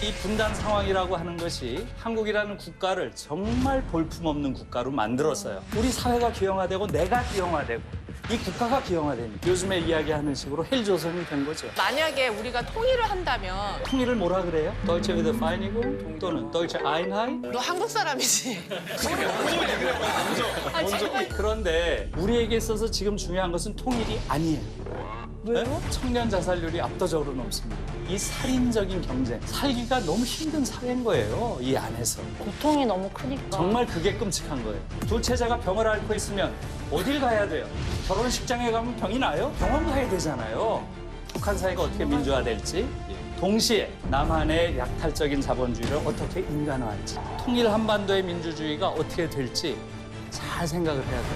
이 분단 상황이라고 하는 것이 한국이라는 국가를 정말 볼품없는 국가로 만들었어요. 우리 사회가 기형화되고 내가 기형화되고 이 국가가 기형화되니까 요즘에 이야기하는 식으로 헬조선이 된 거죠. 만약에 우리가 통일을 한다면 통일을 뭐라 그래요? Deutsche Wiedervereinigung 또는 Deutsche Einheit? 너 한국 사람이지. 아, 제발. 그 런데 우리에게 있어서 지금 중요한 것은 통일이 아니에요. 왜요? 청년 자살률이 압도적으로 높습니다. 이 살인적인 경쟁, 살기가 너무 힘든 사회인 거예요. 이 안에서. 고통이 너무 크니까. 정말 그게 끔찍한 거예요. 두 채자가 병을 앓고 있으면 어딜 가야 돼요? 결혼식장에 가면 병이 나요? 병원 가야 되잖아요. 북한 사회가 어떻게 민주화될지, 동시에 남한의 약탈적인 자본주의를 어떻게 인간화할지, 통일 한반도의 민주주의가 어떻게 될지 잘 생각을 해야 돼.